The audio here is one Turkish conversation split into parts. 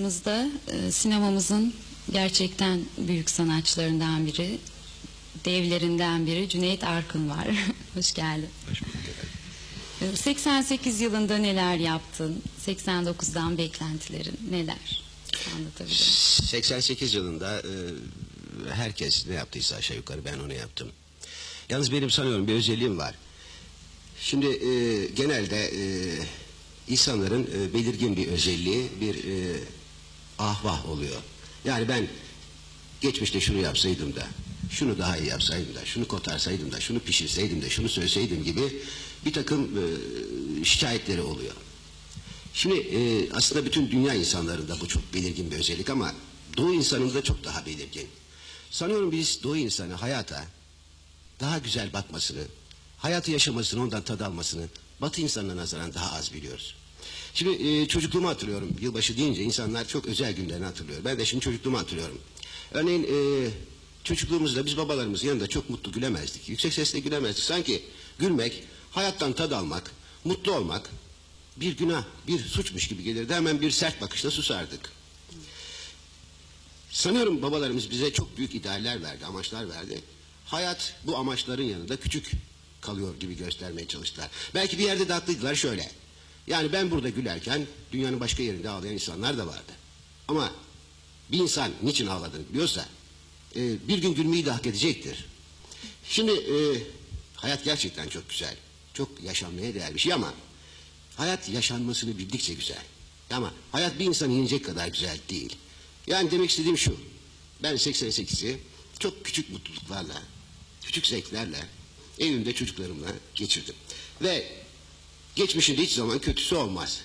Sinemamızda, e, sinemamızın gerçekten büyük sanatçılarından biri, devlerinden biri Cüneyt Arkın var. Hoş geldin. E, 88 yılında neler yaptın? 89'dan beklentilerin neler? Anlatabilir misin? 88 yılında e, herkes ne yaptıysa aşağı yukarı ben onu yaptım. Yalnız benim sanıyorum bir özelliğim var. Şimdi e, genelde e, insanların e, belirgin bir özelliği bir e, ahvah oluyor. Yani ben geçmişte şunu yapsaydım da, şunu daha iyi yapsaydım da, şunu kotarsaydım da, şunu pişirseydim de, şunu söyleseydim gibi bir takım e, şikayetleri oluyor. Şimdi e, aslında bütün dünya insanlarında bu çok belirgin bir özellik ama Doğu insanında çok daha belirgin. Sanıyorum biz Doğu insanı hayata daha güzel bakmasını, hayatı yaşamasını, ondan tad almasını Batı insanına nazaran daha az biliyoruz. Şimdi e, çocukluğumu hatırlıyorum. Yılbaşı deyince insanlar çok özel günlerini hatırlıyor. Ben de şimdi çocukluğumu hatırlıyorum. Örneğin e, çocukluğumuzda biz babalarımızın yanında çok mutlu gülemezdik. Yüksek sesle gülemezdik. Sanki gülmek, hayattan tad almak, mutlu olmak bir günah, bir suçmuş gibi gelirdi. Hemen bir sert bakışla susardık. Sanıyorum babalarımız bize çok büyük idealler verdi, amaçlar verdi. Hayat bu amaçların yanında küçük kalıyor gibi göstermeye çalıştılar. Belki bir yerde de haklıydılar şöyle. Yani ben burada gülerken dünyanın başka yerinde ağlayan insanlar da vardı. Ama bir insan niçin ağladığını biliyorsa e, bir gün gülmeyi de hak edecektir. Şimdi e, hayat gerçekten çok güzel. Çok yaşanmaya değer bir şey ama hayat yaşanmasını bildikçe güzel. Ama hayat bir insanı yenecek kadar güzel değil. Yani demek istediğim şu. Ben 88'i çok küçük mutluluklarla, küçük zevklerle, evimde çocuklarımla geçirdim. Ve geçmişin hiç zaman kötüsü olmaz.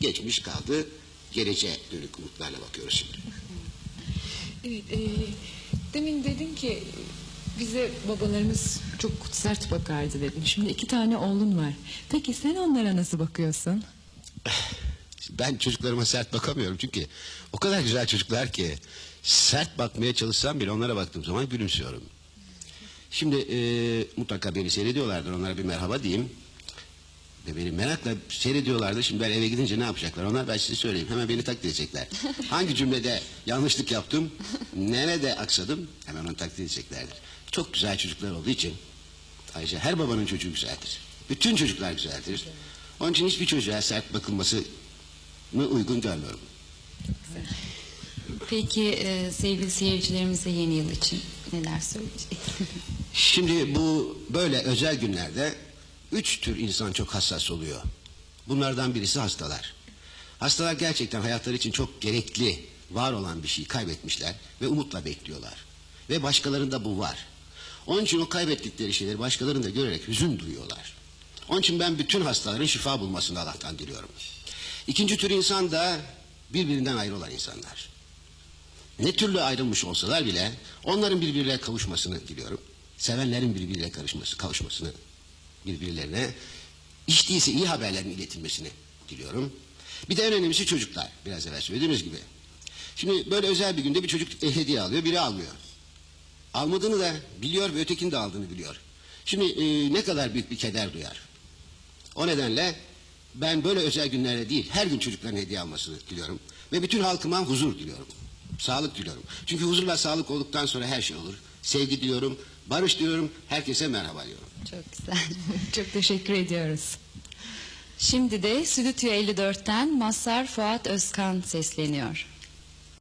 Geçmiş kaldı, geleceğe dönük umutlarla bakıyoruz şimdi. Evet, e, demin dedin ki bize babalarımız çok sert bakardı dedin. Şimdi iki tane oğlun var. Peki sen onlara nasıl bakıyorsun? Ben çocuklarıma sert bakamıyorum çünkü o kadar güzel çocuklar ki sert bakmaya çalışsam bile onlara baktığım zaman gülümsüyorum. Şimdi e, mutlaka beni seyrediyorlardır onlara bir merhaba diyeyim. Ve beni merakla seyrediyorlardı. Şimdi ben eve gidince ne yapacaklar? Onlar ben size söyleyeyim. Hemen beni taklit edecekler. Hangi cümlede yanlışlık yaptım, nerede aksadım hemen onu taklit edeceklerdir. Çok güzel çocuklar olduğu için ayrıca her babanın çocuğu güzeldir. Bütün çocuklar güzeldir. Onun için hiçbir çocuğa sert bakılması uygun görmüyorum. Peki e, sevgili seyircilerimize yeni yıl için neler söyleyecek? Şimdi bu böyle özel günlerde üç tür insan çok hassas oluyor. Bunlardan birisi hastalar. Hastalar gerçekten hayatları için çok gerekli, var olan bir şeyi kaybetmişler ve umutla bekliyorlar. Ve başkalarında bu var. Onun için o kaybettikleri şeyleri başkalarında görerek hüzün duyuyorlar. Onun için ben bütün hastaların şifa bulmasını Allah'tan diliyorum. İkinci tür insan da birbirinden ayrı olan insanlar. Ne türlü ayrılmış olsalar bile onların birbirine kavuşmasını diliyorum. Sevenlerin birbiriyle karışması, kavuşmasını birbirlerine hiç değilse iyi haberlerin iletilmesini diliyorum. Bir de en önemlisi çocuklar. Biraz evvel söylediğimiz gibi. Şimdi böyle özel bir günde bir çocuk hediye alıyor, biri almıyor. Almadığını da biliyor ve ötekinin de aldığını biliyor. Şimdi e, ne kadar büyük bir keder duyar. O nedenle ben böyle özel günlerde değil, her gün çocukların hediye almasını diliyorum. Ve bütün halkıma huzur diliyorum. Sağlık diliyorum. Çünkü huzurla sağlık olduktan sonra her şey olur. Sevgi diliyorum, barış diliyorum, herkese merhaba diyorum. Çok güzel. Çok teşekkür ediyoruz. Şimdi de Stüdyo 54'ten Mazhar Fuat Özkan sesleniyor.